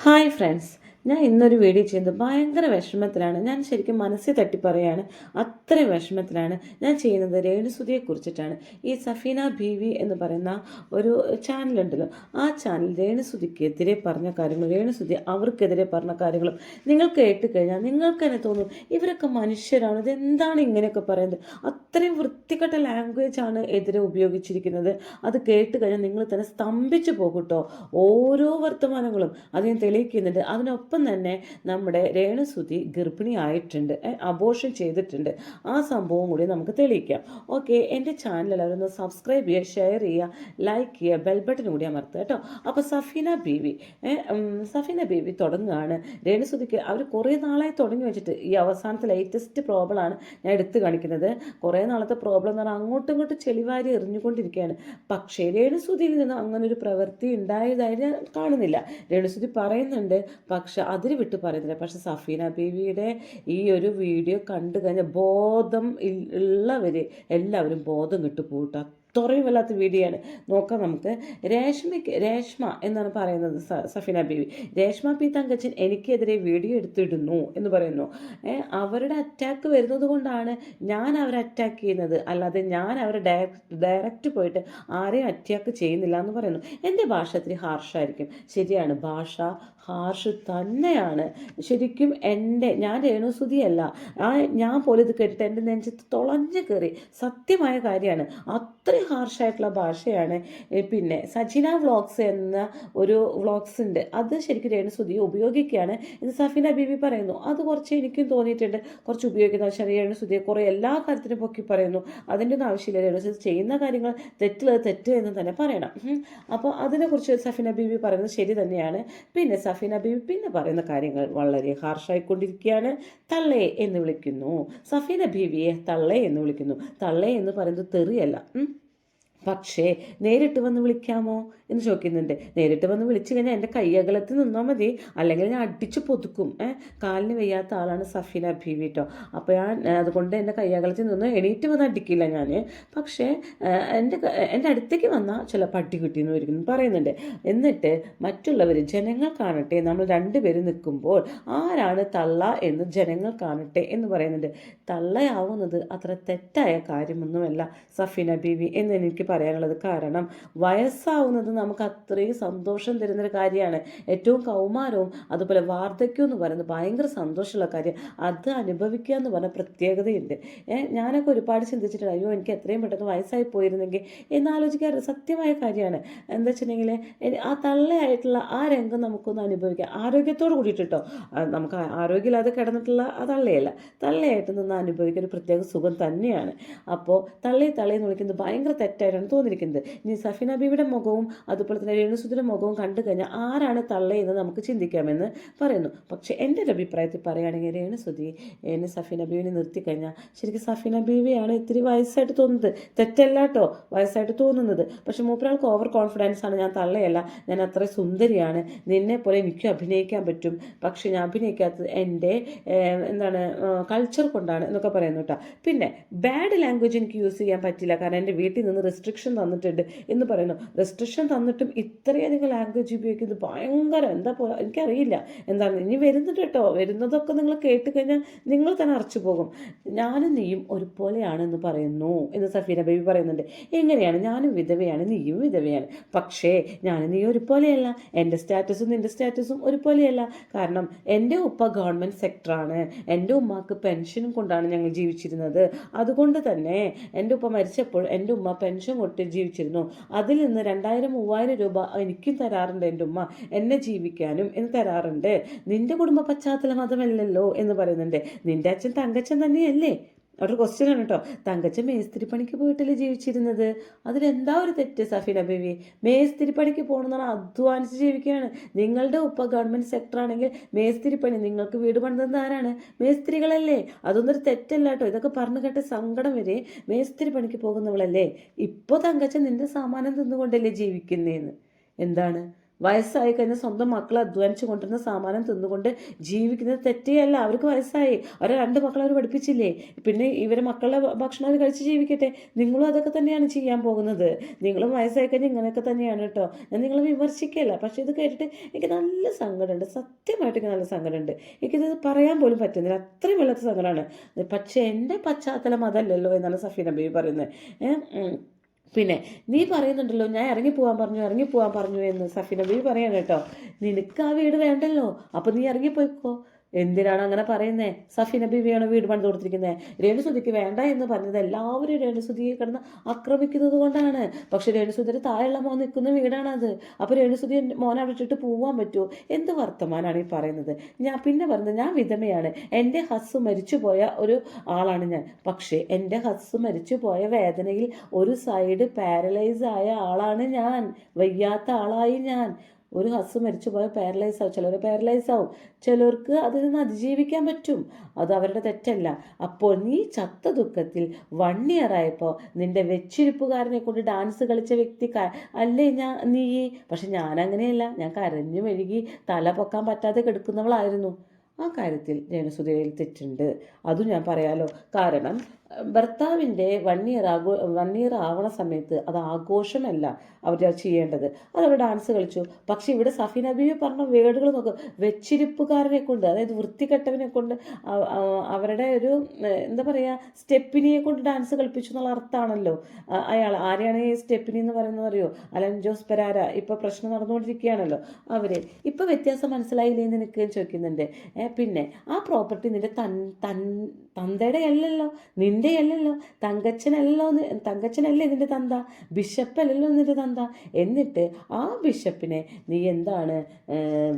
Hi friends ഞാൻ ഇന്നൊരു video ചെയ്യുന്നത് ഭയങ്കര വിഷമത്തിലാണ്. ഞാൻ ശരിക്കും മനസ്സിൽ തട്ടി പറയാണ് അത്രയും വിഷമത്തിലാണ്. ഞാൻ ചെയ്യുന്നത് രേണുസുതിയെ കുറിച്ചിട്ടാണ്. ഈ സഫീന ബീവി എന്ന് പറയുന്ന ഒരു ചാനലുണ്ടല്ലോ ആ ചാനൽ രേണുസുതിക്കെതിരെ പറഞ്ഞ കാര്യങ്ങൾ രേണുസുതി അവർക്കെതിരെ പറഞ്ഞ കാര്യങ്ങളും നിങ്ങൾ കേട്ട് കഴിഞ്ഞാൽ നിങ്ങൾക്ക് തന്നെ തോന്നും ഇവരൊക്കെ മനുഷ്യരാണ് ഇതെന്താണ് ഇങ്ങനെയൊക്കെ പറയുന്നത്? അത്രയും വൃത്തികെട്ട ലാംഗ്വേജ് ആണ് എതിരെ ഉപയോഗിച്ചിരിക്കുന്നത്. അത് കേട്ട് കഴിഞ്ഞാൽ നിങ്ങൾ തന്നെ സ്തംഭിച്ചു പോകും കേട്ടോ. ഓരോ വർത്തമാനങ്ങളും അതിനെ തെളിയിക്കുന്നുണ്ട്. അതിനൊപ്പം തന്നെ നമ്മുടെ രേണുസുതി ഗർഭിണിയായിട്ടുണ്ട്. അബോർഷൻ ചെയ്തിട്ടുണ്ട്. ആ സംഭവം കൂടി നമുക്ക് തെളിയിക്കാം. ഓക്കെ എന്റെ ചാനൽ എല്ലാവരും സബ്സ്ക്രൈബ് ചെയ്യുക ഷെയർ ചെയ്യുക ലൈക്ക് ചെയ്യുക ബെൽ ബട്ടൺ കൂടി അമർത്തുക കേട്ടോ. അപ്പോൾ സഫീന ബീവി സഫീന ബീവി തുടങ്ങുകയാണ്. രേണുസുതിക്ക് അവർ കുറേ നാളായി തുടങ്ങി വെച്ചിട്ട് ഈ അവസാനത്തെ ലേറ്റസ്റ്റ് പ്രോബ്ലമാണ് ഞാൻ എടുത്തു കാണിക്കുന്നത്. കുറേ നാളത്തെ പ്രോബ്ലം എന്ന് പറഞ്ഞാൽ അങ്ങോട്ടും ഇങ്ങോട്ടും ചെളിവാരി എറിഞ്ഞുകൊണ്ടിരിക്കുകയാണ്. പക്ഷേ രേണുസുതിയിൽ നിന്ന് അങ്ങനെ ഒരു പ്രവൃത്തി ഉണ്ടായതായി ഞാൻ കാണുന്നില്ല. രേണുസുതി പറയുന്നുണ്ട് പക്ഷെ അതിന് വിട്ട് പറയുന്നില്ല. പക്ഷെ സഫീന ബീവിയുടെ ഈ ഒരു വീഡിയോ കണ്ടു കഴിഞ്ഞാൽ ബോധം ഉള്ളവർ എല്ലാവരും ബോധം കിട്ടു അത്രയും വല്ലാത്ത വീഡിയോ നോക്കാം നമുക്ക്. രേഷ്മയ്ക്ക് രേഷ്മ എന്നാണ് പറയുന്നത് സഫീന ബീവി. രേഷ്മ പി തങ്കച്ചൻ എനിക്കെതിരെ വീഡിയോ എടുത്തിടുന്നു എന്ന് പറയുന്നു. അവരുടെ അറ്റാക്ക് വരുന്നത് കൊണ്ടാണ് ഞാൻ അവരെ അറ്റാക്ക് ചെയ്യുന്നത്. അല്ലാതെ ഞാൻ അവരെ ഡയറക്റ്റ് ഡയറക്റ്റ് പോയിട്ട് ആരെയും അറ്റാക്ക് ചെയ്യുന്നില്ല എന്ന് പറയുന്നു. എന്റെ ഭാഷ ഇത്തിരി ഹാർഷായിരിക്കും ശരിയാണ്. ഭാഷ ഹാർഷ് തന്നെയാണ്. ശരിക്കും എന്റെ ഞാൻ രേണുസുതിയല്ല. ആ ഞാൻ പോലും ഇത് കേട്ടിട്ട് എന്റെ നെഞ്ചത്ത് തുളഞ്ഞു കയറി. സത്യമായ കാര്യമാണ്. അത്രയും ഹാർഷായിട്ടുള്ള ഭാഷയാണ്. പിന്നെ സജിന വ്ളോഗ്സ് എന്ന ഒരു വ്ളോഗ്സ് ഉണ്ട്. അത് ശരിക്കും രേണു സുധി ഉപയോഗിക്കുകയാണ് എന്ന് സഫീന ബീബി പറയുന്നു. അത് കുറച്ച് എനിക്കും തോന്നിയിട്ടുണ്ട്. കുറച്ച് ഉപയോഗിക്കുന്ന. പക്ഷേ രേണു സുധിയെ കുറേ എല്ലാ കാര്യത്തിനും പൊക്കി പറയുന്നു. അതിന്റെ ഒന്നും ആവശ്യമില്ല. രേണു സുധി ചെയ്യുന്ന കാര്യങ്ങൾ തെറ്റുള്ളത് തെറ്റ് എന്ന് തന്നെ പറയണം. അപ്പോൾ അതിനെക്കുറിച്ച് സഫീന ബീബി പറയുന്നത് ശരി തന്നെയാണ്. പിന്നെ സഫീന ബീബി പിന്നെ പറയുന്ന കാര്യങ്ങൾ വളരെ ഹാർഷായിക്കൊണ്ടിരിക്കുകയാണ് തള്ളേ എന്ന് വിളിക്കുന്നു. സഫീന ബീവിയെ തള്ളേ എന്ന് വിളിക്കുന്നു. തള്ളേ എന്ന് പറയുന്നത് തെറിയല്ല. പക്ഷേ നേരിട്ട് വന്ന് വിളിക്കാമോ? എന്ന് ചോദിക്കുന്നുണ്ട്. നേരിട്ട് വന്ന് വിളിച്ചു കഴിഞ്ഞാൽ എന്റെ കൈയകലത്തിൽ നിന്നാൽ മതി. അല്ലെങ്കിൽ ഞാൻ അടിച്ച് പൊതുക്കും. ഏഹ് കാലിന് വയ്യാത്ത ആളാണ് സഫീന ബീവി അപ്പോൾ ഞാൻ അതുകൊണ്ട് എന്റെ കൈയകലത്തിൽ നിന്ന് എണീറ്റ് വന്ന് അടിക്കില്ല ഞാൻ പക്ഷേ എന്റെ എന്റെ അടുത്തേക്ക് വന്നാൽ ചില പട്ടി കിട്ടിയെന്ന് ഒരിക്കലും പറയുന്നുണ്ട്. എന്നിട്ട് മറ്റുള്ളവർ ജനങ്ങൾ കാണട്ടെ നമ്മൾ രണ്ടുപേരും നിൽക്കുമ്പോൾ ആരാണ് തള്ള എന്ന് ജനങ്ങൾ കാണട്ടെ എന്ന് പറയുന്നുണ്ട്. തള്ളയാവുന്നത് അത്ര തെറ്റായ കാര്യമൊന്നുമല്ല സഫീന ബീവി എന്ന് എനിക്ക് പറയാനുള്ളത് കാരണം വയസ്സാവുന്നത് നമുക്ക് അത്രയും സന്തോഷം തരുന്നൊരു കാര്യമാണ്. ഏറ്റവും കൗമാരവും അതുപോലെ വാർദ്ധക്യം എന്ന് പറയുന്നത് ഭയങ്കര സന്തോഷമുള്ള കാര്യം. അത് അനുഭവിക്കുക എന്ന് പറഞ്ഞ പ്രത്യേകതയുണ്ട്. ഞാനൊക്കെ ഒരുപാട് ചിന്തിച്ചിട്ടുണ്ട് അയ്യോ എനിക്ക് എത്രയും പെട്ടെന്ന് വയസ്സായി പോയിരുന്നെങ്കിൽ. എന്നാലോചിക്കാറ് സത്യമായ കാര്യമാണ്. എന്താ വെച്ചിട്ടുണ്ടെങ്കിൽ ആ തള്ളയായിട്ടുള്ള ആ രംഗം നമുക്കൊന്ന് അനുഭവിക്കാം. ആരോഗ്യത്തോട് കൂടിയിട്ട് നമുക്ക് ആരോഗ്യമില്ലാതെ കിടന്നിട്ടുള്ള ആ തള്ളയല്ല. തള്ളയായിട്ട് നിന്ന് അനുഭവിക്കുന്ന ഒരു പ്രത്യേക സുഖം തന്നെയാണ്. അപ്പോൾ തള്ളി തള്ളി എന്ന് വിളിക്കുന്നത് ഭയങ്കര തെറ്റായിട്ടാണ് തോന്നിയിരിക്കുന്നത്. ഇനി സഫീന ബീവിയുടെ മുഖവും അതുപോലെ തന്നെ രേണുസുദിയുടെ മുഖവും കണ്ടു കഴിഞ്ഞാൽ ആരാണ് തള്ളയെന്ന് നമുക്ക് ചിന്തിക്കാമെന്ന് പറയുന്നു. പക്ഷേ എന്റെ ഒരു അഭിപ്രായത്തിൽ പറയുകയാണെങ്കിൽ രേണുസുതി എന്നെ സഫീന ബീവിനെ നിർത്തിക്കഴിഞ്ഞാൽ ശരിക്കും സഫീന ബീവിയാണ് ഇത്തിരി വയസ്സായിട്ട് തോന്നുന്നത്. തെറ്റല്ല കേട്ടോ വയസ്സായിട്ട് തോന്നുന്നത്. പക്ഷെ മൂപ്പരാൾക്ക് ഓവർ കോൺഫിഡൻസ് ആണ്. ഞാൻ തള്ളയല്ല. ഞാൻ അത്ര സുന്ദരിയാണ്. നിന്നെ പോലെ എനിക്കും അഭിനയിക്കാൻ പറ്റും. പക്ഷെ ഞാൻ അഭിനയിക്കാത്തത് എന്റെ എന്താണ് കൾച്ചർ കൊണ്ടാണ് എന്നൊക്കെ പറയുന്നു കേട്ടോ പിന്നെ ബാഡ് ലാംഗ്വേജ് എനിക്ക് യൂസ് ചെയ്യാൻ പറ്റില്ല. കാരണം എന്റെ വീട്ടിൽ നിന്ന് റെസ്ട്രിക്ഷൻ തന്നിട്ടുണ്ട് എന്ന് പറയുന്നു. റെസ്ട്രിക്ഷൻ തന്നിട്ടും ഇത്രയധികം ലാംഗ്വേജ് ഉപയോഗിക്കുന്നത് ഭയങ്കര എന്താ പോലെ എനിക്കറിയില്ല. എന്താണ്? ഇനി വരുന്നത് കേട്ടോ. വരുന്നതൊക്കെ നിങ്ങൾ കേട്ട് കഴിഞ്ഞാൽ നിങ്ങൾ തന്നെ അറച്ചു പോകും. ഞാനും നീയും ഒരുപോലെയാണെന്ന് പറയുന്നു എന്ന് സഫീന ബേബി പറയുന്നുണ്ട്. എങ്ങനെയാണ്? ഞാനും വിധവയാണ് നീയും വിധവയാണ്. പക്ഷേ ഞാനും നീ ഒരുപോലെയല്ല. എന്റെ സ്റ്റാറ്റസും നിന്റെ സ്റ്റാറ്റസും ഒരുപോലെയല്ല. കാരണം എന്റെ ഉപ്പ ഗവൺമെന്റ് സെക്ടറാണ് എന്റെ ഉമ്മാക്ക് പെൻഷനും കൊണ്ടാണ് ഞങ്ങൾ ജീവിച്ചിരുന്നത്. അതുകൊണ്ട് തന്നെ എന്റെ ഉപ്പ മരിച്ചപ്പോൾ എന്റെ ഉമ്മ പെൻഷൻ കൊടുത്ത് ജീവിച്ചിരുന്നു. അതിൽ നിന്ന് രണ്ടായിരം മൂവായിരം രൂപ എനിക്കും തരാറുണ്ട് എന്റെ ഉമ്മ. എന്നെ ജീവിക്കാനും എന്ന് തരാറുണ്ട്. നിന്റെ കുടുംബ പശ്ചാത്തലം അതല്ലല്ലോ എന്ന് പറയുന്നുണ്ട്. നിന്റെ അച്ഛൻ തങ്കച്ചൻ തന്നെയല്ലേ? അവിടെ ക്വസ്റ്റ്യൻ ആണ് കേട്ടോ മേസ്തിരി പണിക്ക് പോയിട്ടല്ലേ ജീവിച്ചിരുന്നത്? അതിലെന്താ ഒരു തെറ്റ് സഫീന ബേബി? മേസ്തിരി പണിക്ക് പോകണമെന്ന് പറഞ്ഞാൽ അധ്വാനിച്ച് ജീവിക്കുകയാണ്. നിങ്ങളുടെ ഉപ്പ ഗവൺമെന്റ് സെക്ടർ ആണെങ്കിൽ മേസ്തിരി പണി നിങ്ങൾക്ക് വീട് പണിതെന്ന് ആരാണ്? മേസ്തിരികളല്ലേ? അതൊന്നൊരു തെറ്റല്ല കേട്ടോ ഇതൊക്കെ പറഞ്ഞു കേട്ട സങ്കടം വരെ മേസ്തിരി പണിക്ക് പോകുന്നവളല്ലേ? ഇപ്പോൾ തങ്കച്ച നിന്റെ സാമാനം തിന്നുകൊണ്ടല്ലേ ജീവിക്കുന്നതെന്ന് എന്താണ്? വയസ്സായി കഴിഞ്ഞാൽ സ്വന്തം മക്കൾ അധ്വാനിച്ചു കൊണ്ടുവരുന്ന സാമാനം തിന്നുകൊണ്ട് ജീവിക്കുന്നത് തെറ്റേയല്ല. അവർക്ക് വയസ്സായി. അവരെ രണ്ട് മക്കളെ അവർ പഠിപ്പിച്ചില്ലേ? പിന്നെ ഇവരെ മക്കളുടെ ഭക്ഷണം അവർ കഴിച്ച് ജീവിക്കട്ടെ. നിങ്ങളും അതൊക്കെ തന്നെയാണ് ചെയ്യാൻ പോകുന്നത്. നിങ്ങളും വയസ്സായി കഴിഞ്ഞാൽ ഇങ്ങനെയൊക്കെ തന്നെയാണ് കേട്ടോ. ഞാൻ നിങ്ങളെ വിമർശിക്കല്ല പക്ഷേ ഇത് കേട്ടിട്ട് എനിക്ക് നല്ല സങ്കടമുണ്ട്. സത്യമായിട്ട് എനിക്ക് നല്ല സങ്കടമുണ്ട്. എനിക്കിത് പറയാൻ പോലും പറ്റുന്നില്ല. അത്രയും വല്ലാത്ത സങ്കടമാണ്. പക്ഷേ എന്റെ പശ്ചാത്തലം അതല്ലല്ലോ എന്നാണ് സഫീന ബേബി പറയുന്നത്. പിന്നെ നീ പറയുന്നുണ്ടല്ലോ ഞാൻ ഇറങ്ങി പോകാൻ പറഞ്ഞു ഇറങ്ങി പോകാൻ പറഞ്ഞു എന്ന് സഫിന ബീവി പറയാണ് കേട്ടോ നിനക്ക് ആ വീട് വേണ്ടല്ലോ അപ്പോൾ നീ ഇറങ്ങിപ്പോയിക്കോ. എന്തിനാണ് അങ്ങനെ പറയുന്നത് സഫി നബി വേണം വീട് പണിത് കൊടുത്തിരിക്കുന്നത് രേണുസുതിക്ക് വേണ്ട എന്ന് പറഞ്ഞത് എല്ലാവരും രേണുസുതിയെ കിടന്ന് ആക്രമിക്കുന്നത് കൊണ്ടാണ്. പക്ഷെ രേണുസുതിയുടെ താഴെയുള്ള മോൻ നിൽക്കുന്ന വീടാണത്. അപ്പോൾ രേണുസുതി മോനെ അവിടെ ഇട്ടിട്ട് പോവാൻ പറ്റുമോ? എന്ത് വർത്തമാനാണ് ഈ പറയുന്നത്? ഞാൻ പിന്നെ പറഞ്ഞത് ഞാൻ വിധമയാണ്. എന്റെ ഹസ് മരിച്ചുപോയ ഒരു ആളാണ് ഞാൻ. പക്ഷേ എന്റെ ഹസ് മരിച്ചുപോയ വേദനയിൽ ഒരു സൈഡ് പാരലൈസ് ആയ ആളാണ് ഞാൻ. വയ്യാത്ത ആളായി ഞാൻ. ഒരു ഹസ് മരിച്ചു പോയാൽ പാരലൈസ് ആവും. ചിലർ പാരലൈസ് ആവും. ചിലർക്ക് അതിൽ നിന്ന് അതിജീവിക്കാൻ പറ്റും. അത് അവരുടെ തെറ്റല്ല. അപ്പോൾ നീ ചത്ത ദുഃഖത്തിൽ വൺ ഇയർ ആയപ്പോൾ നിന്റെ വെച്ചിരിപ്പുകാരനെ കൊണ്ട് ഡാൻസ് കളിച്ച വ്യക്തി അല്ലേ ഞാൻ നീ? പക്ഷെ ഞാൻ അങ്ങനെയല്ല ഞാൻ കരഞ്ഞു മെഴുകി തല പൊക്കാൻ പറ്റാതെ കിടക്കുന്നവളായിരുന്നു. ആ കാര്യത്തിൽ രേണുസുതയിൽ തെറ്റുണ്ട്. അതും ഞാൻ പറയാലോ. കാരണം ഭർത്താവിന്റെ വൺ ഇയർ ആഘോ വൺ ഇയർ ആവണ സമയത്ത് അത് ആഘോഷമല്ല അവർ ചെയ്യേണ്ടത്. അത് അവർ ഡാൻസ് കളിച്ചു. പക്ഷേ ഇവിടെ സഫീൻ അബിയെ പറഞ്ഞ വേർഡുകൾ നോക്ക്. വെച്ചിരിപ്പുകാരനെ കൊണ്ട് അതായത് വൃത്തികെട്ടവനെ കൊണ്ട് അവരുടെ ഒരു എന്താ പറയുക സ്റ്റെപ്പിനിയെ കൊണ്ട് ഡാൻസ് കളിപ്പിച്ചു എന്നുള്ള അർത്ഥമാണല്ലോ. അയാൾ ആരെയാണ് ഈ സ്റ്റെപ്പിനി എന്ന് പറയുന്നത് അറിയോ? അലൻ ജോസ് പെരാര. ഇപ്പോൾ പ്രശ്നം നടന്നുകൊണ്ടിരിക്കുകയാണല്ലോ. അവർ ഇപ്പോൾ വ്യത്യാസം മനസ്സിലായില്ലേ നിൽക്കുകയും ചോദിക്കുന്നുണ്ട്. പിന്നെ ആ പ്രോപ്പർട്ടി നിന്റെ തൻ തൻ തന്തയുടെ അല്ലല്ലോ. നിന്റെ അല്ലല്ലോ തങ്കച്ചനല്ലോ തങ്കച്ചനല്ലേ ഇതിന്റെ തന്ത ബിഷപ്പല്ലല്ലോ ഇതിന്റെ തന്ത. എന്നിട്ട് ആ ബിഷപ്പിനെ നീ എന്താണ്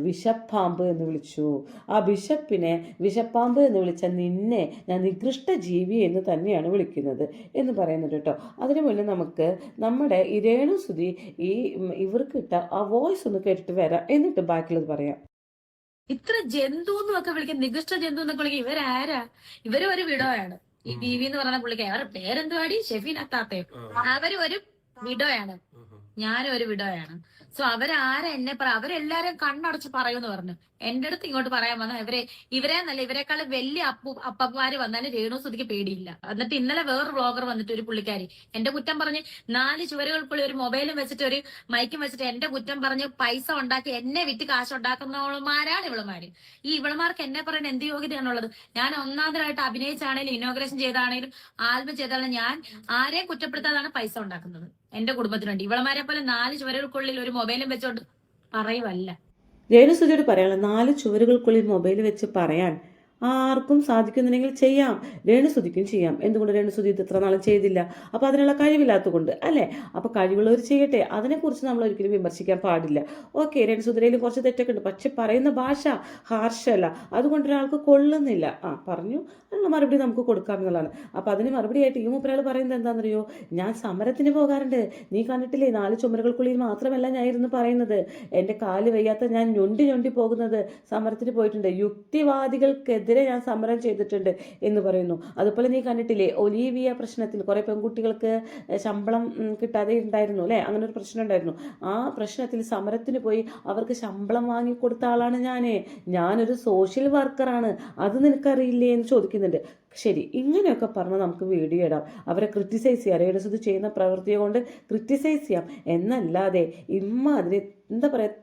വിഷപ്പാമ്പ് എന്ന് വിളിച്ചു. ആ ബിഷപ്പിനെ വിഷപ്പാമ്പ് എന്ന് വിളിച്ച നിന്നെ ഞാൻ നികൃഷ്ട ജീവി എന്ന് തന്നെയാണ് വിളിക്കുന്നത് എന്ന് പറയുന്നുണ്ട് കേട്ടോ. അതിനു മുന്നേ നമുക്ക് നമ്മുടെ ഇരേണു രേണുസുതി ഈ ഇവർക്ക് ഇട്ട ആ വോയിസ് ഒന്ന് കേട്ടിട്ട് വരാം. എന്നിട്ട് ബാക്കിയുള്ളത് പറയാം. ഇത്ര ജന്തു എന്നൊക്കെ വിളിക്കാൻ നികൃഷ്ട ജന്തു എന്നൊക്കെ വിളിക്കാൻ ഇവരാരാ? ഇവരും ഒരു വിഡോയാണ്. ഈ ബി വി എന്ന് പറയുന്ന പുള്ളിക്ക് അവരുടെ പേരെന്തുവാടി? ഷെഫീൻ അത്താത്തയോ? അവർ ഒരു വിഡോയാണ്. ഞാനും ഒരു വിഡോയാണ്. സോ അവരാരാ എന്നെ പറ അവരെല്ലാരും കണ്ണടച്ച് പറയുമെന്ന് പറഞ്ഞു. എന്റെ അടുത്ത് ഇങ്ങോട്ട് പറയാൻ വന്ന ഇവരെ ഇവരെ നല്ല ഇവരെക്കാളും വലിയ അപ്പു അപ്പന്മാര് വന്നാലും രേണു സുധിക്ക് പേടിയില്ല. എന്നിട്ട് ഇന്നലെ വേറൊരു വ്ളോഗർ വന്നിട്ട് ഒരു പുള്ളിക്കാരി എന്റെ കുറ്റം പറഞ്ഞ് നാല് ചുവരുകൾക്കുള്ളിൽ ഒരു മൊബൈലും വെച്ചിട്ട് ഒരു മൈക്കും വെച്ചിട്ട് എന്റെ കുറ്റം പറഞ്ഞ് പൈസ ഉണ്ടാക്കി എന്നെ വിറ്റ് കാശ് ഉണ്ടാക്കുന്നവളുമാരാണ് ഇവളുമാര് ഈ ഇവളുമാർക്ക് എന്നെ പറയാൻ എന്ത് യോഗ്യതയാണുള്ളത് ഞാൻ ഒന്നാമതായിട്ട് അഭിനയിച്ചാണെങ്കിലും ഇനോഗ്രേഷൻ ചെയ്താണെങ്കിലും ആൽബം ചെയ്താലും ഞാൻ ആരെയും കുറ്റപ്പെടുത്താതാണ് പൈസ ഉണ്ടാക്കുന്നത്. എന്റെ കുടുംബത്തിനുണ്ട്. ഇവളമാരെ പോലെ നാല് ചുവരുകൾക്കുള്ളിൽ ഒരു മൊബൈലും വെച്ചോണ്ട് പറയുമല്ല രേണുസുതിയോട് പറയാനുള്ള നാല് ചുവരുകൾക്കുള്ളിൽ മൊബൈൽ വെച്ച് പറയാൻ ആർക്കും സാധിക്കുന്നുണ്ടെങ്കിൽ ചെയ്യാം. രേണുസുതിക്കും ചെയ്യാം. എന്തുകൊണ്ട് രേണുസുതി ഇത് ഇത്ര നാളും ചെയ്തില്ല? അപ്പോൾ അതിനുള്ള കഴിവില്ലാത്തതുകൊണ്ട് അല്ലേ? അപ്പോൾ കഴിവുള്ളവർ ചെയ്യട്ടെ. അതിനെക്കുറിച്ച് നമ്മൾ ഒരിക്കലും വിമർശിക്കാൻ പാടില്ല. ഓക്കെ രേണുസുതിരയിലും കുറച്ച് തെറ്റൊക്കെ ഉണ്ട്. പക്ഷെ പറയുന്ന ഭാഷ ഹാർഷല്ല. അതുകൊണ്ട് ഒരാൾക്ക് കൊള്ളുന്നില്ല. ആ പറഞ്ഞു. അതിനുള്ള മറുപടി നമുക്ക് കൊടുക്കാം എന്നുള്ളതാണ്. അപ്പോൾ അതിന് മറുപടി ആയിട്ട് ഈ മൂപ്പരാൾ പറയുന്നത് എന്താണെന്നറിയോ? ഞാൻ സമരത്തിന് പോകാറുണ്ട്. നീ കണ്ടിട്ടില്ലേ? നാല് ചുമരുകൾക്കുള്ളിൽ മാത്രമല്ല ഞാൻ ഇരുന്ന് പറയുന്നത്. എന്റെ കാൽ വയ്യാത്ത ഞാൻ ഞൊണ്ടി ഞൊണ്ടി പോകുന്നത് സമരത്തിന് പോയിട്ടുണ്ട്. യുക്തിവാദികൾക്കെതിരെ ഞാൻ സമരം ചെയ്തിട്ടുണ്ട് എന്ന് പറയുന്നു. അതുപോലെ നീ കണ്ടിട്ടില്ലേ ഒലീവിയ പ്രശ്നത്തിൽ കുറേ പെൺകുട്ടികൾക്ക് ശമ്പളം കിട്ടാതെ ഉണ്ടായിരുന്നു അല്ലേ? അങ്ങനെ ഒരു പ്രശ്നം ഉണ്ടായിരുന്നു. ആ പ്രശ്നത്തിൽ സമരത്തിന് പോയി അവർക്ക് ശമ്പളം വാങ്ങിക്കൊടുത്ത ആളാണ് ഞാൻ ഞാനൊരു സോഷ്യൽ വർക്കറാണ്. അത് നിനക്കറിയില്ലേ എന്ന് ചോദിക്കുന്നുണ്ട്. ശരി ഇങ്ങനെയൊക്കെ പറഞ്ഞ് നമുക്ക് വീഡിയോ ഇടാം. അവരെ ക്രിറ്റിസൈസ് ചെയ്യാം. റേഡിയോസ് ഇത് ചെയ്യുന്ന പ്രവൃത്തിയെ കൊണ്ട് ക്രിറ്റിസൈസ് ചെയ്യാം. എന്നല്ലാതെ ഇമ്മാതിരി എന്താ പറയുക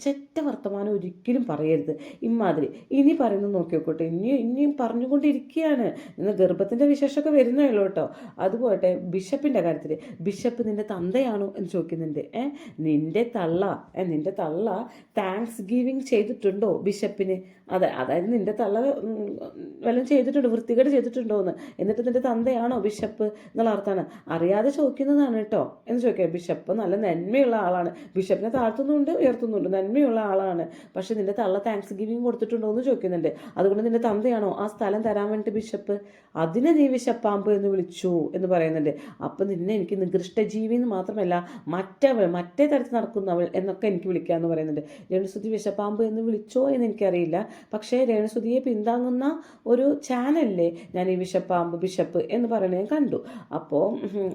ചെറ്റ വർത്തമാനം ഒരിക്കലും പറയരുത്. ഇമ്മാതിരി. ഇനി പറയുന്നത് നോക്കി നോക്കട്ടെ ഇനി ഇനിയും പറഞ്ഞുകൊണ്ടിരിക്കുകയാണ് ഇന്ന് ഗർഭത്തിന്റെ വിശേഷമൊക്കെ വരുന്നേ ഉള്ളൂ കേട്ടോ. അതുപോട്ടെ ബിഷപ്പിന്റെ കാര്യത്തിൽ ബിഷപ്പ് നിന്റെ തന്തയാണോ എന്ന് ചോദിക്കുന്നുണ്ട്. ഏ? നിന്റെ തള്ള. നിന്റെ തള്ള താങ്ക്സ് ഗിവിങ് ചെയ്തിട്ടുണ്ടോ ബിഷപ്പിന്? അതെ അതായത് നിന്റെ തള്ള വല്ലതും ചെയ്തിട്ടുണ്ട്? വൃത്തികേട് ചെയ്തിട്ടുണ്ടോ എന്ന് എന്നിട്ട് നിന്റെ തന്തയാണോ ബിഷപ്പ് എന്നുള്ള അർത്ഥമാണ്. അറിയാതെ ചോദിക്കുന്നതാണ് കേട്ടോ എന്ന് ചോദിക്കാം ബിഷപ്പ് നല്ല നന്മയുള്ള ആളാണ്. ബിഷപ്പിനെ താഴ്ത്തുന്നുണ്ട് ഉയർത്തുന്നുണ്ട്. നന്മയുള്ള ആളാണ്. പക്ഷേ നിന്റെ തള്ള താങ്ക്സ് ഗിവിങ് കൊടുത്തിട്ടുണ്ടോ എന്ന് ചോദിക്കുന്നുണ്ട്. അതുകൊണ്ട് നിന്റെ തന്തയാണോ ആ സ്ഥലം തരാൻ വേണ്ടി ബിഷപ്പ്? അതിനെ നീ വിശപ്പാമ്പ് എന്ന് വിളിച്ചു എന്ന് പറയുന്നുണ്ട്. അപ്പം നിന്നെ എനിക്ക് നികൃഷ്ട ജീവി എന്ന് മാത്രമല്ല മറ്റവൾ മറ്റേ തരത്തിൽ നടക്കുന്നവൾ എന്നൊക്കെ എനിക്ക് വിളിക്കാമെന്ന് പറയുന്നുണ്ട്. രേണുസുതി വിശപ്പാമ്പ് എന്ന് വിളിച്ചോ എന്ന് എനിക്കറിയില്ല. പക്ഷേ രേണുസുതിയെ പിന്താങ്ങുന്ന ഒരു ചാനലിലെ ഞാൻ ഈ വിശപ്പാമ്പ് ബിഷപ്പ് എന്ന് ഞാൻ കണ്ടു. അപ്പോൾ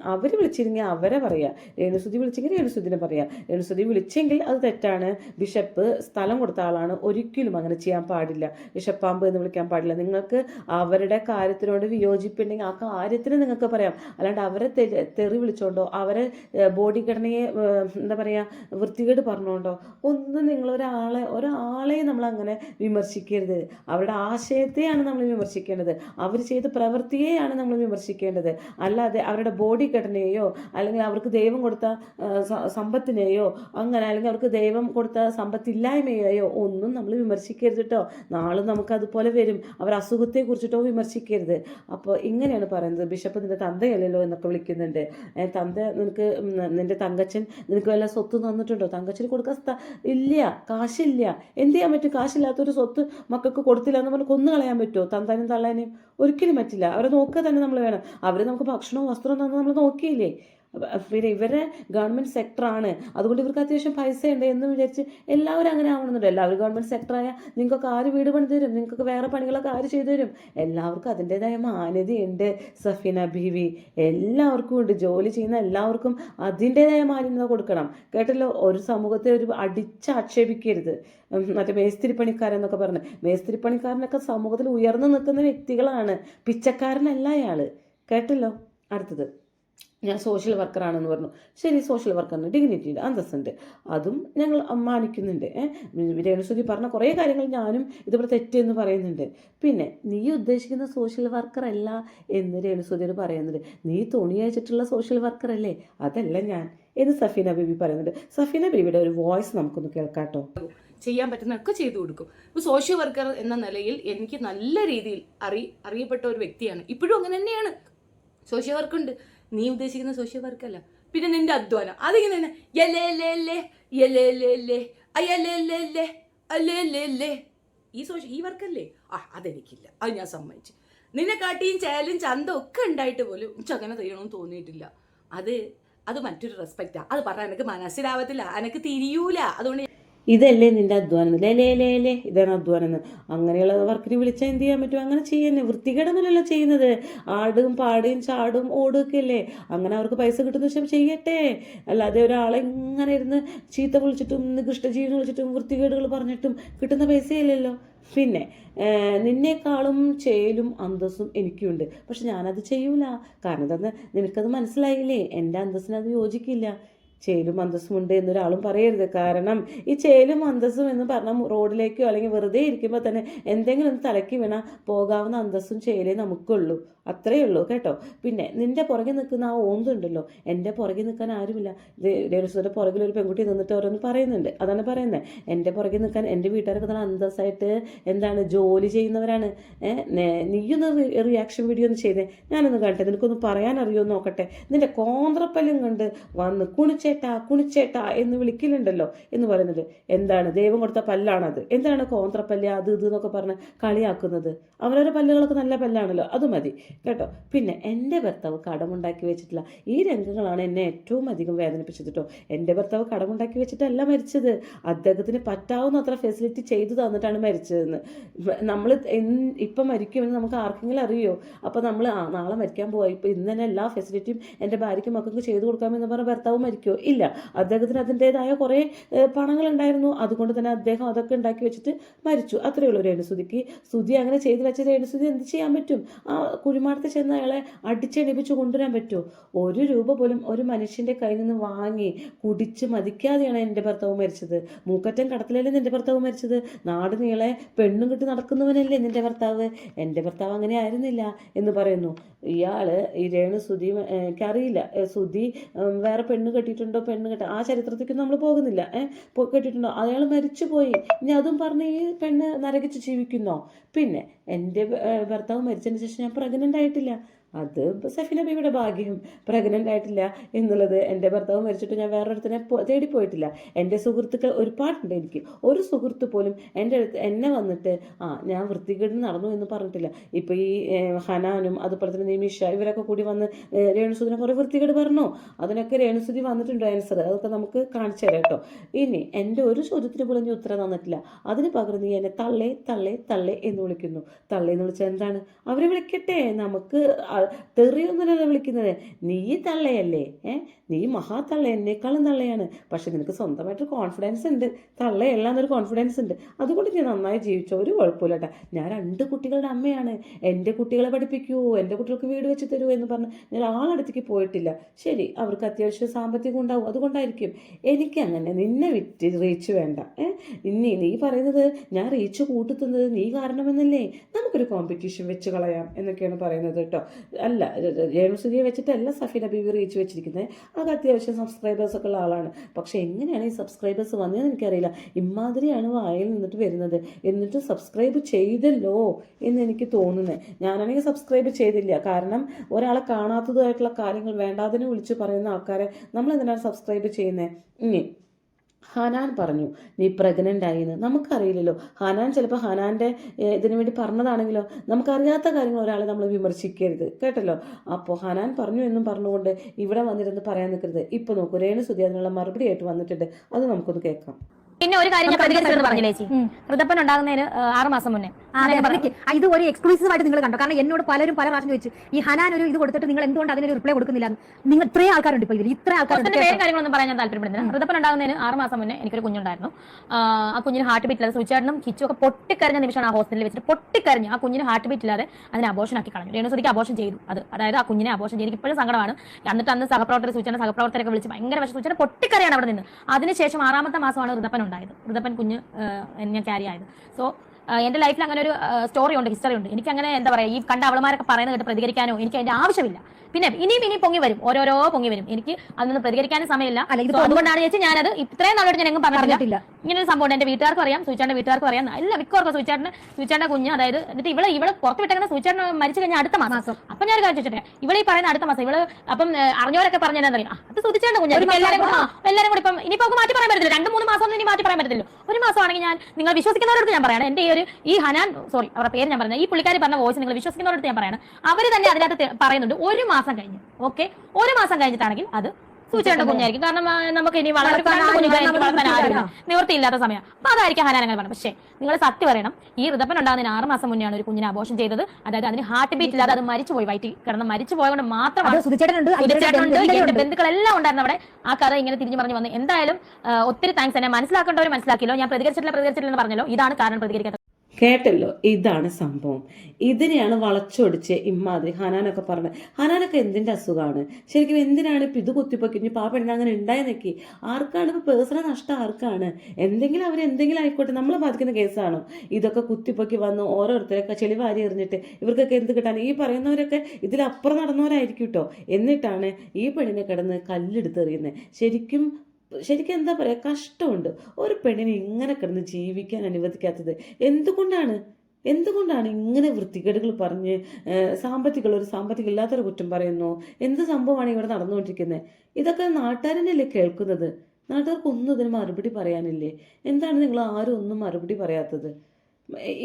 അവർ വിളിച്ചിരുന്നെങ്കിൽ അവരെ പറയാം. രേണുസുതി വിളിച്ചെങ്കിൽ രേണുസുതിനെ പറയാം. രേണുസുതി വിളിച്ചെങ്കിൽ അത് തെറ്റാണ്. ബിഷപ്പ് സ്ഥലം കൊടുത്ത ആളാണ്. ഒരിക്കലും അങ്ങനെ ചെയ്യാൻ പാടില്ല. ബിഷപ്പാമ്പ് എന്ന് വിളിക്കാൻ പാടില്ല. നിങ്ങൾക്ക് അവരുടെ കാര്യത്തിനോട് വിയോജിപ്പുണ്ടെങ്കിൽ ആ കാര്യത്തിന് നിങ്ങൾക്ക് പറയാം. അല്ലാണ്ട് അവരെ തെറി വിളിച്ചോണ്ടോ അവരെ ബോഡി ഘടനയെ എന്താ പറയുക വൃത്തികേട് പറഞ്ഞുകൊണ്ടോ ഒന്നും നിങ്ങളൊരാളെ ഒരാളെ നമ്മൾ അങ്ങനെ വിമർശിക്കരുത്. അവരുടെ ആശയത്തെയാണ് നമ്മൾ വിമർശിക്കേണ്ടത്. അവർ ചെയ്ത പ്രവൃത്തിയെയാണ് നമ്മൾ വിമർശിക്കേണ്ടത്. അല്ലാതെ അവരുടെ ബോഡി ഘടനയെയോ അല്ലെങ്കിൽ അവർക്ക് ദൈവം കൊടുത്ത സമ്പത്തിനെയോ അങ്ങനെ അല്ലെങ്കിൽ അവർക്ക് ദൈവം കൊടുത്ത സമ്പത്തില്ലായ്മയെയോ ഒന്നും നമ്മൾ വിമർശിക്കരുത് കേട്ടോ നാളെ നമുക്ക് അതുപോലെ വരും. അവർ അസുഖത്തെ കുറിച്ചിട്ടോ വിമർശിക്കരുത്. അപ്പോൾ ഇങ്ങനെയാണ് പറയുന്നത്. ബിഷപ്പ് നിന്റെ തന്തയല്ലല്ലോ എന്നൊക്കെ വിളിക്കുന്നുണ്ട്. തന്ത നിനക്ക് നിന്റെ തങ്കച്ചൻ നിനക്ക് വല്ല സ്വത്ത് തന്നിട്ടുണ്ടോ? തങ്കച്ചന് കൊടുക്കാൻ ഇല്ല കാശില്ല. എന്ത് ചെയ്യാൻ പറ്റും? കാശില്ലാത്തൊരു സ്വത്ത് മക്കൾക്ക് കൊടുത്തില്ല എന്ന് പറഞ്ഞ് കൊന്നു കളയാൻ പറ്റുമോ? തന്താനും തള്ളാനും ഒരിക്കലും പറ്റില്ല. അവരെ നോക്കുക തന്നെ നമ്മൾ വേണം. അവർ നമുക്ക് ഭക്ഷണവും വസ്ത്രവും തന്നെ നമ്മൾ നോക്കിയില്ലേ? പിന്നെ ഇവരെ ഗവൺമെന്റ് സെക്ടറാണ് അതുകൊണ്ട് ഇവർക്ക് അത്യാവശ്യം പൈസ ഉണ്ട് എന്ന് വിചാരിച്ച് എല്ലാവരും അങ്ങനെ ആവണമെന്നുണ്ട്. എല്ലാവരും ഗവൺമെന്റ് സെക്ടറായ നിങ്ങൾക്കൊക്കെ ആര് വീട് പണി തരും? നിങ്ങൾക്കൊക്കെ വേറെ പണികളൊക്കെ ആര് ചെയ്തു തരും? എല്ലാവർക്കും അതിന്റെതായ മാന്യതയുണ്ട് സഫീന ബീവി. എല്ലാവർക്കും ഉണ്ട്. ജോലി ചെയ്യുന്ന എല്ലാവർക്കും അതിന്റെതായ മാന്യത കൊടുക്കണം. കേട്ടല്ലോ? ഒരു സമൂഹത്തെ ഒരു അടിച്ചാക്ഷേപിക്കരുത്. മറ്റേ മേസ്തിരി പണിക്കാരെന്നൊക്കെ പറഞ്ഞ്. മേസ്തിരി പണിക്കാരനൊക്കെ സമൂഹത്തിൽ ഉയർന്നു നിൽക്കുന്ന വ്യക്തികളാണ്. പിച്ചക്കാരനല്ല അയാൾ കേട്ടല്ലോ? അടുത്തത്. ഞാൻ സോഷ്യൽ വർക്കറാണെന്ന് പറഞ്ഞു. ശരി സോഷ്യൽ വർക്കറിന് ഡിഗ്നിറ്റി ഉണ്ട് അന്തസ്സുണ്ട്. അതും ഞങ്ങൾ മാനിക്കുന്നുണ്ട് രേണുസുതി പറഞ്ഞ കുറേ കാര്യങ്ങൾ ഞാനും ഇതുപോലെ തെറ്റെന്ന് പറയുന്നുണ്ട്. പിന്നെ നീ ഉദ്ദേശിക്കുന്ന സോഷ്യൽ വർക്കറല്ല എന്ന് രേണുസുതിയോട് പറയുന്നുണ്ട്. നീ തുണി അയച്ചിട്ടുള്ള സോഷ്യൽ വർക്കറല്ലേ അതല്ല ഞാൻ എന്ന് സഫീന ബേബി പറയുന്നുണ്ട്. സഫീന ബേബിയുടെ ഒരു വോയിസ് നമുക്കൊന്ന് കേൾക്കാട്ടോ ചെയ്യാൻ പറ്റുന്നതൊക്കെ ചെയ്തു കൊടുക്കും. ഇപ്പോൾ സോഷ്യൽ വർക്കർ എന്ന നിലയിൽ എനിക്ക് നല്ല രീതിയിൽ അറി അറിയപ്പെട്ട ഒരു വ്യക്തിയാണ്. ഇപ്പോഴും അങ്ങനെ തന്നെയാണ്. സോഷ്യൽ വർക്ക് ഉണ്ട്. നീ ഉദ്ദേശിക്കുന്ന സോഷ്യൽ വർക്കല്ല പിന്നെ നിന്റെ അധ്വാനം. അതിങ്ങനെ ഈ സോഷ്യൽ ഈ വർക്കല്ലേ ആ അതെനിക്കില്ല. അത് ഞാൻ സമ്മതിച്ചു. നിന്നെ കാട്ടിയും ചേലും ചന്തം ഒക്കെ ഉണ്ടായിട്ട് പോലും എനിക്ക് അങ്ങനെ തോന്നിയിട്ടില്ല. അത് അത് മറ്റൊരു റെസ്പെക്റ്റാണ് അത് പറഞ്ഞാൽ എനിക്ക് മനസ്സിലാവത്തില്ല. എനിക്ക് തിരിയൂല. അതുകൊണ്ട് ഇതല്ലേ നിന്റെ അധ്വാനം? ലേ ലേ ലേ ലേ ഇതാണ് അധ്വാനം അങ്ങനെയുള്ള വർക്കിന് വിളിച്ചാൽ എന്ത് ചെയ്യാൻ പറ്റും? അങ്ങനെ ചെയ്യുന്നേ. വൃത്തികേടൊന്നുമല്ലല്ലോ ചെയ്യുന്നത്. ആടും പാടും ചാടും ഓടുകയൊക്കെ അല്ലേ? അങ്ങനെ അവർക്ക് പൈസ കിട്ടുന്ന വെച്ചാൽ ചെയ്യട്ടെ. അല്ലാതെ ഒരാളെ ഇങ്ങനെ ഇരുന്ന് ചീത്ത വിളിച്ചിട്ടും നികൃഷ്ട ജീവിതം വിളിച്ചിട്ടും വൃത്തികേടുകൾ പറഞ്ഞിട്ടും കിട്ടുന്ന പൈസയല്ലല്ലോ. പിന്നെ നിന്നേക്കാളും ചേലും അന്തസ്സും എനിക്കുണ്ട്. പക്ഷെ ഞാനത് ചെയ്യൂല. കാരണം എന്താ നിനക്കത് മനസ്സിലായില്ലേ? എന്റെ അന്തസ്സിനത് യോജിക്കില്ല. ചേലും അന്തസ്സും ഉണ്ട് എന്നൊരാളും പറയരുത്. കാരണം ഈ ചേലും അന്തസ്സും എന്ന് പറഞ്ഞാൽ റോഡിലേക്കോ അല്ലെങ്കിൽ വെറുതെ ഇരിക്കുമ്പോൾ തന്നെ എന്തെങ്കിലും ഒന്ന് തലയ്ക്ക് വീണാൽ പോകാവുന്ന അന്തസ്സും ചേലേ നമുക്കുള്ളൂ. അത്രയേ ഉള്ളൂ കേട്ടോ. പിന്നെ നിന്റെ പുറകെ നിൽക്കുന്ന ആ ഓന്തുണ്ടല്ലോ എന്റെ പുറകെ നിൽക്കാൻ ആരുമില്ല. ദേവസ്വത്തിന്റെ പുറകിൽ ഒരു പെൺകുട്ടി നിന്നിട്ട് ഓരോന്ന് പറയുന്നുണ്ട്. അതാണ് പറയുന്നത് എന്റെ പുറകെ നിൽക്കാൻ എന്റെ വീട്ടുകാരൊക്കെ നല്ല അന്തസ്സായിട്ട് എന്താണ് ജോലി ചെയ്യുന്നവരാണ്. നീയൊന്ന് റിയാക്ഷൻ വീഡിയോ ഒന്ന് ചെയ്തേ. ഞാനൊന്ന് കണ്ടേ നിനക്കൊന്ന് പറയാൻ അറിയുമോ നോക്കട്ടെ. നിന്റെ കോന്ത്രപ്പല്ലും കണ്ട് വന്ന് കുണിച്ചേട്ടാ കുണിച്ചേട്ടാ എന്ന് വിളിക്കലുണ്ടല്ലോ എന്ന് പറയുന്നത്. എന്താണ്? ദൈവം കൊടുത്ത പല്ലാണത്. എന്താണ് കോന്ത്രപ്പല്ല് അത് ഇത് എന്നൊക്കെ പറഞ്ഞ് കളിയാക്കുന്നത്? അവരവരുടെ പല്ലുകളൊക്കെ നല്ല പല്ലാണല്ലോ. അത് മതി. കേട്ടോ? പിന്നെ എന്റെ ഭർത്താവ് കടമുണ്ടാക്കി വെച്ചിട്ടില്ല. ഈ രംഗങ്ങളാണ് എന്നെ ഏറ്റവും അധികം വേദനിപ്പിച്ചത് കേട്ടോ. എന്റെ ഭർത്താവ് കടമുണ്ടാക്കി വെച്ചിട്ടല്ല മരിച്ചത്. അദ്ദേഹത്തിന് പറ്റാവുന്ന അത്ര ഫെസിലിറ്റി ചെയ്തു തന്നിട്ടാണ് മരിച്ചതെന്ന്. നമ്മൾ ഇപ്പം മരിക്കുമെന്ന് നമുക്ക് ആർക്കെങ്കിലും അറിയോ? അപ്പോൾ നമ്മൾ ആ നാളെ മരിക്കാൻ പോവാ. ഇപ്പോൾ ഇന്ന് തന്നെ എല്ലാ ഫെസിലിറ്റിയും എന്റെ ഭാര്യയ്ക്കും മക്കൾക്ക് ചെയ്തു കൊടുക്കാമെന്ന് പറഞ്ഞ ഭർത്താവ് മരിക്കുമോ ഇല്ല. അദ്ദേഹത്തിന് അതിന്റേതായ കുറേ പണങ്ങളുണ്ടായിരുന്നു. അതുകൊണ്ട് തന്നെ അദ്ദേഹം അതൊക്കെ ഉണ്ടാക്കി വെച്ചിട്ട് മരിച്ചു. അത്രയേ ഉള്ളൂ രേണുസുതിക്ക്. സുതി അങ്ങനെ ചെയ്തു വെച്ച രേണുസുതി എന്ത് ചെയ്യാൻ പറ്റും? ആ കുഴിമാടത്ത് ചെന്ന് അയാളെ അടിച്ചെണിപ്പിച്ച് കൊണ്ടുവരാൻ പറ്റുമോ? ഒരു രൂപ പോലും ഒരു മനുഷ്യന്റെ കയ്യിൽ നിന്ന് വാങ്ങി കുടിച്ച് മതിക്കാതെയാണ് എന്റെ ഭർത്താവ് മരിച്ചത്. മൂക്കറ്റം കടത്തിലല്ലേ നിന്റെ ഭർത്താവ് മരിച്ചത്? നാട് നീളെ പെണ്ണും കിട്ടി നടക്കുന്നവനല്ലേ നിന്റെ ഭർത്താവ്? എന്റെ ഭർത്താവ് അങ്ങനെ ആയിരുന്നില്ല എന്ന് പറയുന്നു. ഇയാൾ ഈ രേണു സുധി എനിക്കറിയില്ല. സുധി വേറെ പെണ്ണ് കെട്ടിയിട്ടുണ്ടോ? പെണ്ണ് കെട്ട ആ ചരിത്രത്തിലേക്ക് നമ്മൾ പോകുന്നില്ല. ഏഹ് കെട്ടിയിട്ടുണ്ടോ? അയാൾ മരിച്ചു പോയി. ഇനി അതും പറഞ്ഞ് ഈ പെണ്ണ് നരകിച്ച് ജീവിക്കുന്നോ? പിന്നെ എന്റെ ഭർത്താവ് മരിച്ചതിന് ശേഷം ഞാൻ പ്രഗ്നന്റ് ആയിട്ടില്ല അത് സഫിന ബീവിയുടെ ഭാഗ്യം. പ്രഗ്നന്റ് ആയിട്ടില്ല എന്നുള്ളത് എന്റെ ഭർത്താവ് മരിച്ചിട്ട് ഞാൻ വേറൊരിടത്തിനെ തേടിപ്പോയിട്ടില്ല തേടി പോയിട്ടില്ല. എന്റെ സുഹൃത്തുക്കൾ ഒരുപാടുണ്ട് എനിക്ക്. ഒരു സുഹൃത്ത് പോലും എന്റെ അടുത്ത് എന്നെ വന്നിട്ട് ആ ഞാൻ വൃത്തികേട് നടന്നു എന്ന് പറഞ്ഞിട്ടില്ല. ഇപ്പോൾ ഈ ഹനാനും അതുപോലെ തന്നെ നിമിഷ ഇവരൊക്കെ കൂടി വന്ന് രേണുസുദിനെ കുറേ വൃത്തികേട് പറഞ്ഞു. അതിനൊക്കെ രേണുസുതി വന്നിട്ടുണ്ട് ആൻസർ അതൊക്കെ നമുക്ക് കാണിച്ചു തരാം കേട്ടോ. ഇനി എന്റെ ഒരു ചോദ്യത്തിന് പോലും നീ ഉത്തരം തന്നിട്ടില്ല. അതിന് പകരം നീ എന്നെ തള്ളേ തള്ളേ തള്ളേ എന്ന് വിളിക്കുന്നു. തള്ളേ എന്ന് വിളിച്ചാൽ എന്താണ്? അവരെ വിളിക്കട്ടെ. നമുക്ക് തെറിയൊന്നുമല്ല വിളിക്കുന്നത്. നീ തള്ളയല്ലേ? ഏ? നീ മഹാ തള്ള എന്നേക്കാളും തള്ളയാണ്. പക്ഷെ നിനക്ക് സ്വന്തമായിട്ട് കോൺഫിഡൻസ് ഉണ്ട്. തള്ളയല്ല എന്നൊരു കോൺഫിഡൻസ് ഉണ്ട്. അതുകൊണ്ട് നീ നന്നായി ജീവിച്ചോ. ഒരു കുഴപ്പമില്ല കേട്ടോ ഞാൻ രണ്ട് കുട്ടികളുടെ അമ്മയാണ്. എന്റെ കുട്ടികളെ പഠിപ്പിക്കൂ. എന്റെ കുട്ടികൾക്ക് വീട് വെച്ച് തരൂ എന്ന് പറഞ്ഞ് ഞാൻ ആളടുത്തേക്ക് പോയിട്ടില്ല. ശരി അവർക്ക് അത്യാവശ്യം സാമ്പത്തികം ഉണ്ടാവും. അതുകൊണ്ടായിരിക്കും. എനിക്ക് അങ്ങനെ നിന്നെ വിറ്റ് റീച്ച് വേണ്ട. ഏ? ഇനി നീ പറയുന്നത് ഞാൻ റീച്ച് കൂട്ടുത്തുന്നത് നീ കാരണമെന്നല്ലേ? നമുക്കൊരു കോമ്പറ്റീഷൻ വെച്ച് കളയാം എന്നൊക്കെയാണ് പറയുന്നത് കേട്ടോ അല്ല രേണുസുതിയെ വെച്ചിട്ടല്ല സഫീന ബീവി റീച്ച് വെച്ചിരിക്കുന്നത് അത് അത്യാവശ്യം സബ്സ്ക്രൈബേഴ്സ് ഒക്കെ ഉള്ള ആളാണ്. പക്ഷേ എങ്ങനെയാണ് ഈ സബ്സ്ക്രൈബേഴ്സ് വന്നതെന്ന് എനിക്കറിയില്ല. ഇമാതിരിയാണ് വായിൽ നിന്നിട്ട് വരുന്നത്. എന്നിട്ട് സബ്സ്ക്രൈബ് ചെയ്തല്ലോ എന്ന് എനിക്ക് തോന്നുന്നത് ഞാനാണെങ്കിൽ സബ്സ്ക്രൈബ് ചെയ്തില്ല. കാരണം ഒരാളെ കാണാത്തതായിട്ടുള്ള കാര്യങ്ങൾ വേണ്ടാതിന് വിളിച്ച് പറയുന്ന ആൾക്കാരെ നമ്മൾ എന്തിനാണ് സബ്സ്ക്രൈബ് ചെയ്യുന്നത് ഇനി ഹനാൻ പറഞ്ഞു നീ പ്രഗ്നന്റ് ആയിന്ന് നമുക്കറിയില്ലല്ലോ. ഹാനാൻ ചിലപ്പോൾ ഹനാന്റെ ഇതിനു വേണ്ടി പറഞ്ഞതാണെങ്കിലോ? നമുക്കറിയാത്ത കാര്യങ്ങൾ ഒരാളെ നമ്മൾ വിമർശിക്കരുത്. കേട്ടല്ലോ? അപ്പോൾ ഹാനാൻ പറഞ്ഞു എന്നും പറഞ്ഞുകൊണ്ട് ഇവിടെ വന്നിരുന്ന് പറയാൻ നിൽക്കരുത് ഇപ്പോൾ നോക്കൂ രേണു സുധി അതിനുള്ള മറുപടി ആയിട്ട് വന്നിട്ടുണ്ട്. അത് നമുക്കൊന്ന് കേൾക്കാം. പിന്നെ ഒരു കാര്യം ഞാൻ പ്രതികരിച്ചെന്ന് പറഞ്ഞില്ലേ ചേച്ചി? ഋതപ്പൻ ഉണ്ടാകുന്നതിന് ആറ് മാസം മുന്നേ. ഇത് ഒരു എക്സ്ക്ലൂസീവ് ആയിട്ട് നിങ്ങൾ കണ്ടോ? കാരണം എന്നോട് പലരും പല പ്രാവശ്യം ചോദിച്ചു ഈ ഹനാൻ ഒരു ഇത് കൊടുത്തിട്ട് നിങ്ങൾ എന്തുകൊണ്ട് അതിനൊരു റിപ്ലൈ കൊടുക്കുന്നില്ല? നിങ്ങൾ ഇത്രയും ആൾക്കാരുണ്ട് ഇപ്പൊ ഇത്ര ആൾക്കാർ കാര്യങ്ങളൊന്നും പറയാൻ ഞാൻ താല്പര്യപ്പെടുന്നില്ല. ഋതപ്പൻ ഉണ്ടാകുന്നതിന് ആറ് മാസം മുന്നേ എനിക്കൊരു കുഞ്ഞുണ്ടായിരുന്നു. ആ, കുഞ്ഞിന് ഹാർട്ട് ബീറ്റ് ഇല്ലാതെ സുചേട്ടനും കിച്ചു ഒക്കെ പൊട്ടിക്കരഞ്ഞ നിമിഷമാണ് ആ ഹോസ്പിറ്റലിൽ വെച്ചിട്ട് പൊട്ടിക്കരഞ്ഞു ആ കുഞ്ഞിന് ഹാർട്ട് ബീറ്റ് ഇല്ലാതെ അതിനെ അബോഷൻ ആക്കി കളഞ്ഞു. രേണുസുതിക്ക് അബോഷൻ ചെയ്തു. അത് അതായത് ആ കുഞ്ഞിനെ അബോഷൻ ചെയ്തു. എനിക്ക് ഇപ്പോഴും സങ്കടമാണ്. എന്നിട്ട് അന്ന് സഹപ്രവർത്തകർ സൂചന സഹപ്രവർത്തകരൊക്കെ വിളിച്ച് ഭയങ്കര പക്ഷേ സൂചന പൊട്ടിക്കരയാണ് അവിടെ നിന്ന്. അതിനുശേഷം ആറാമത്തെ മാസമാണ് ഋതപ്പൻ ഉണ്ടായത്. വൃതപ്പൻ കുഞ്ഞ് ഞാൻ ക്യാരി ആയത്. സോ എന്റെ ലൈഫിൽ അങ്ങനെ ഒരു സ്റ്റോറി ഉണ്ട് ഹിസ്റ്ററി ഉണ്ട്. എനിക്ക് അങ്ങനെ എന്താ പറയുക ഈ കണ്ട അവളമാരൊക്കെ പറയുന്നത് കേട്ട് പ്രതികരിക്കാനോ എനിക്ക് അതിന്റെ ആവശ്യമില്ല. പിന്നെ ഇനിയും ഇനി പൊങ്ങി വരും. ഓരോരോ പൊങ്ങി വരും. എനിക്ക് അതൊന്നും പ്രതികരിക്കാനും സമയമില്ല. അതുകൊണ്ടാണ് ചേച്ചി ഞാനത് ഇത്രയും നാളായിട്ട് ഞാൻ എങ്ങും പറഞ്ഞിട്ടില്ല. ഇങ്ങനെ ഒരു സംഭവം എന്റെ വീട്ടുകാർക്ക് അറിയാം സൂചാന്റെ വീട്ടുകാർക്ക് അറിയാം എല്ലാ മിക്കവർക്കും സൂചാന്റെ സൂചാന്റെ കുഞ്ഞ് അതായത് എന്നിട്ട് ഇവൾ ഇവൾ പുറത്ത് വിട്ടേക്കുന്ന സൂചാൻ മരിച്ചു കഴിഞ്ഞാൽ അടുത്ത മാസം. അപ്പൊ ഞാൻ ഒരു കാര്യം ചോദിച്ചിട്ടെ? ഇവിടെ ഈ പറയുന്ന അടുത്ത മാസം ഇവൾ അപ്പം അറിഞ്ഞവരൊക്കെ പറഞ്ഞു അത് സൂചിച്ചാണ്ട് കുഞ്ഞ്. എല്ലാവരും കൂടെ എല്ലാവരും കൂടി ഇപ്പം ഇനിയിപ്പോ മാറ്റി പറയാൻ പറ്റില്ല രണ്ട് മൂന്ന് മാസം ഒന്നും ഇനി മാറ്റി പറയാൻ പറ്റില്ല ഒരു മാസമാണെങ്കിൽ ഞാൻ നിങ്ങൾ വിശ്വസിക്കുന്നവരോട് ഞാൻ പറയണം. എന്റെ ഈ ഒരു ഈ ഹനാൻ സോറി അവരുടെ പേര് ഞാൻ പറഞ്ഞത് ഈ പുള്ളിക്കാരി പറഞ്ഞ വോയിസ് നിങ്ങൾ വിശ്വസിക്കുന്നവരോട് ഞാൻ പറയണം. അവർ തന്നെ അതിനകത്ത് പറയുന്നുണ്ട്. ഒരു മാസം കഴിഞ്ഞ്. ഓക്കെ ഒരു മാസം കഴിഞ്ഞിട്ടാണെങ്കിൽ അത് സൂചിച്ചേണ്ട കുഞ്ഞായിരിക്കും. കാരണം നമുക്ക് ഇനി വളരെ നിവൃത്തിയില്ലാത്ത സമയം. അപ്പൊ അതായിരിക്കും ഹനാനങ്ങൾ പറഞ്ഞത്. പക്ഷേ നിങ്ങൾ സത്യം പറയണം ഈ ഋതപ്പൻ ഉണ്ടാകുന്നതിന് ആറ് മാസം മുന്നെയാണ് ഒരു കുഞ്ഞിനെ ആഘോഷം ചെയ്തത്. അതായത് അതിന് ഹാർട്ട് ബീറ്റ് ഇല്ലാതെ അത് മരിച്ചുപോയി. വയറ്റിൽ കിടന്ന് മരിച്ചു പോയതുകൊണ്ട് മാത്രമാണ് ബന്ധുക്കളെല്ലാം ഉണ്ടായിരുന്നു അവിടെ. ആ കഥ ഇങ്ങനെ തിരിഞ്ഞു പറഞ്ഞു വന്നു. എന്തായാലും ഒത്തിരി താങ്ക്സ് എന്നെ മനസ്സിലാക്കേണ്ടവർ മനസ്സിലാക്കിയല്ലോ. ഞാൻ പ്രതികരിച്ചിട്ടില്ല പ്രതികരിച്ചിട്ടില്ലെന്ന് പറഞ്ഞല്ലോ. ഇതാണ് കാരണം പ്രതികരിക്കാത്തത്. കേട്ടല്ലോ? ഇതാണ് സംഭവം. ഇതിനെയാണ് വളച്ചൊടിച്ച് ഇമ്മാതിരി ഹനാനൊക്കെ പറഞ്ഞത് ഹനാനൊക്കെ എന്തിന്റെ അസുഖമാണ് ശരിക്കും എന്തിനാണ് ഇപ്പം ഇത് കുത്തിപ്പൊക്കിഞ്ഞ് പാപ്പെണ്ണ അങ്ങനെ ഉണ്ടായി നിൽക്കി ആർക്കാണ് ഇപ്പോൾ പേഴ്സണൽ നഷ്ടം? ആർക്കാണ്? എന്തെങ്കിലും അവർ എന്തെങ്കിലും ആയിക്കോട്ടെ നമ്മളെ ബാധിക്കുന്ന കേസാണോ? ഇതൊക്കെ കുത്തിപ്പൊക്കി വന്ന് ഓരോരുത്തരൊക്കെ ചെളിവാരി എറിഞ്ഞിട്ട് ഇവർക്കൊക്കെ എന്ത് കിട്ടാൻ? ഈ പറയുന്നവരൊക്കെ ഇതിലപ്പുറം നടന്നവരായിരിക്കും കേട്ടോ. എന്നിട്ടാണ് ഈ പെണ്ണിനെ കിടന്ന് കല്ലെടുത്തെറിയുന്നത് ശരിക്കും ശരിക്കും എന്താ പറയുക കഷ്ടമുണ്ട്. ഒരു പെണ്ണിനെ ഇങ്ങനെ കിടന്ന് ജീവിക്കാൻ അനുവദിക്കാത്തത് എന്തുകൊണ്ടാണ്? എന്തുകൊണ്ടാണ് ഇങ്ങനെ വൃത്തികേടുകൾ പറഞ്ഞ് സാമ്പത്തിക ഒരു സാമ്പത്തികം ഇല്ലാത്തൊരു കുറ്റം പറയുന്നു? എന്ത് സംഭവമാണ് ഇവിടെ നടന്നുകൊണ്ടിരിക്കുന്നത് ഇതൊക്കെ നാട്ടുകാരനല്ലേ കേൾക്കുന്നത്? നാട്ടുകാർക്ക് ഒന്നും ഇതിന് മറുപടി പറയാനില്ലേ? എന്താണ് നിങ്ങൾ ആരും ഒന്നും മറുപടി പറയാത്തത്?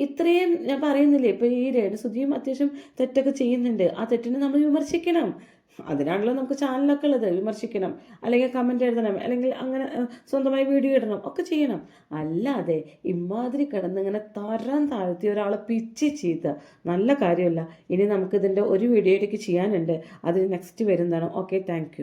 ഇത്രയും ഞാൻ പറയുന്നില്ലേ ഇപ്പം ഈ രേണുസുതിയും അത്യാവശ്യം തെറ്റൊക്കെ ചെയ്യുന്നുണ്ട്. ആ തെറ്റിനെ നമ്മൾ വിമർശിക്കണം. അതിനാണല്ലോ നമുക്ക് ചാനലൊക്കെ ഉള്ളത്. വിമർശിക്കണം അല്ലെങ്കിൽ കമന്റ് എഴുതണം അല്ലെങ്കിൽ അങ്ങനെ സ്വന്തമായി വീഡിയോ ഇടണം ഒക്കെ ചെയ്യണം. അല്ലാതെ ഇമാതിരി കിടന്നിങ്ങനെ തരം താഴ്ത്തി ഒരാളെ പിച്ച് ചെയ്ത് നല്ല കാര്യമല്ല. ഇനി നമുക്കിതിന്റെ ഒരു വീഡിയോയിലേക്ക് ചെയ്യാനുണ്ട്. അത് നെക്സ്റ്റ് വരുന്നതാണ്. Okay thank